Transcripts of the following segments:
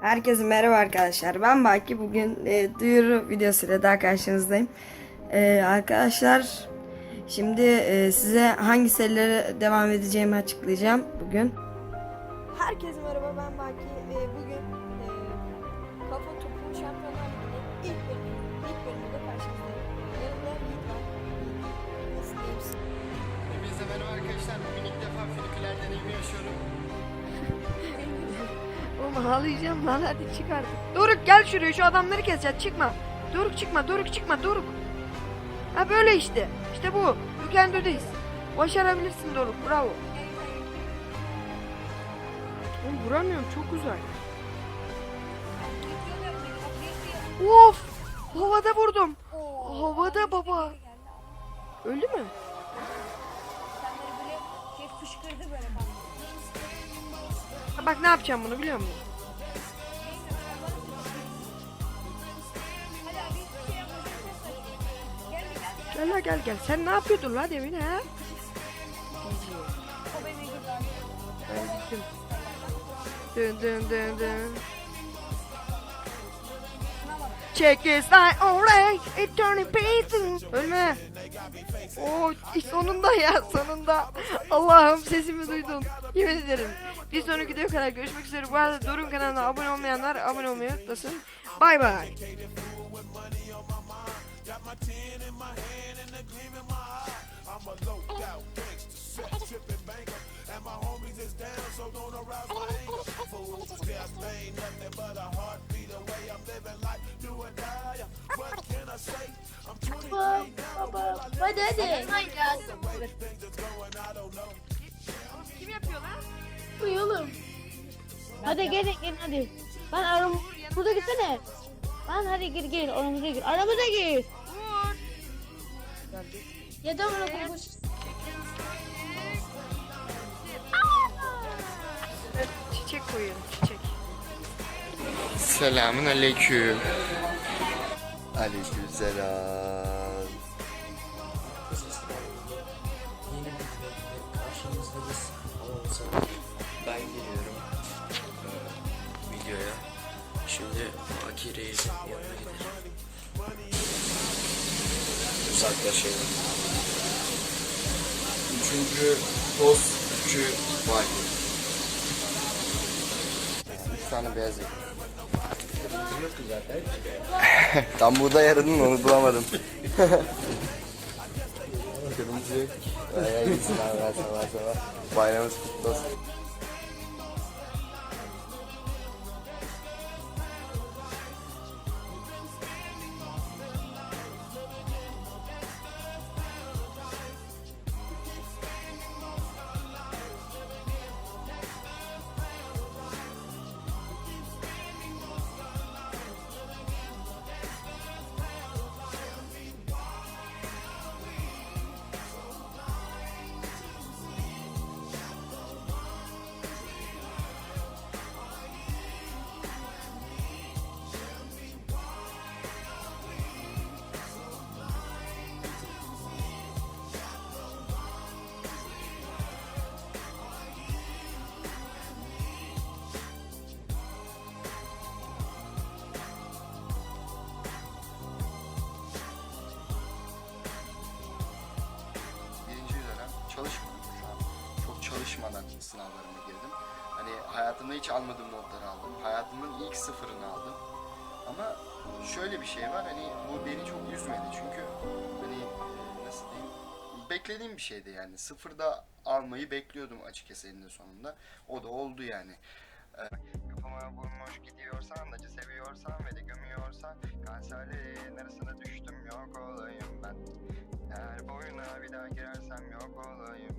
Herkese merhaba arkadaşlar. Ben Baki. Bugün e, duyuru videosuyla daha karşınızdayım. E, arkadaşlar şimdi e, size hangi serilere devam edeceğimi açıklayacağım bugün. Herkese merhaba ben Baki. E, bugün e, Kafa Topu Şampiyonlar Ligi'nin ilk bölümü, ilk bölümünde karşınızdayım. Yanımda Yiğit var. Nasıl diyeyim? Hepinize merhaba arkadaşlar. Bugün ilk defa filiküler deneyimi yaşıyorum. Oğlum ağlayacağım lan hadi çık artık. Doruk gel şuraya şu adamları keseceğiz çıkma. Doruk çıkma Doruk çıkma Doruk. Ha böyle işte. İşte bu. This. Başarabilirsin Doruk bravo. Oğlum vuramıyorum çok uzak. Of! Havada vurdum. Havada baba. Öldü mü? böyle şey fışkırdı böyle kanka. Ha, bak ne yapacağım bunu biliyor musun? Gel la gel gel. Sen ne yapıyordun la demin ha? Ben gittim. Dın dın dın dın. Check this line alright. Eternal pieces. Ölme. Oo sonunda ya sonunda. Allah'ım sesimi duydun. Yemin ederim. Bir sonraki videoya kadar görüşmek üzere. Bu arada Dorun kanalına abone olmayanlar abone olmayı unutmasın. Bay bay. Hadi hadi. Kim yapıyor lan? Uyuyalım. Hadi gelin gelin hadi. Ben aram burada gitsene. Lan hadi gir gir aramıza gir. Aramıza gir. Vur. Ya da konuş. Evet, çiçek koyuyorum çiçek. Selamun aleyküm. Aleyküm selam. Baki Reis'in yanına gideceğim. Uzaklaşalım. Üçüncü dostçu var. Üç tane beyaz ekmek. Tam buğday aradın onu bulamadım. Kırmızı yok. Ay ay gitsin sabah sabah. Bayramımız kutlu olsun. Çalışmadan sınavlarıma girdim. Hani hayatımda hiç almadığım notları aldım. Hayatımın ilk sıfırını aldım. Ama şöyle bir şey var hani bu beni çok üzmedi çünkü hani e, nasıl diyeyim beklediğim bir şeydi yani sıfırda almayı bekliyordum açıkçası eninde sonunda o da oldu yani. E, Kafama vurmuş gidiyorsan acı seviyorsan ve de gömüyorsan kanserlerin arasına düştüm yok olayım ben. Eğer boyuna bir daha girersem yok olayım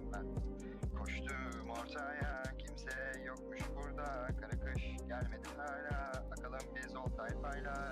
ortaya Kimse yokmuş burada. Kara kış gelmedi hala. Bakalım biz ol tayfayla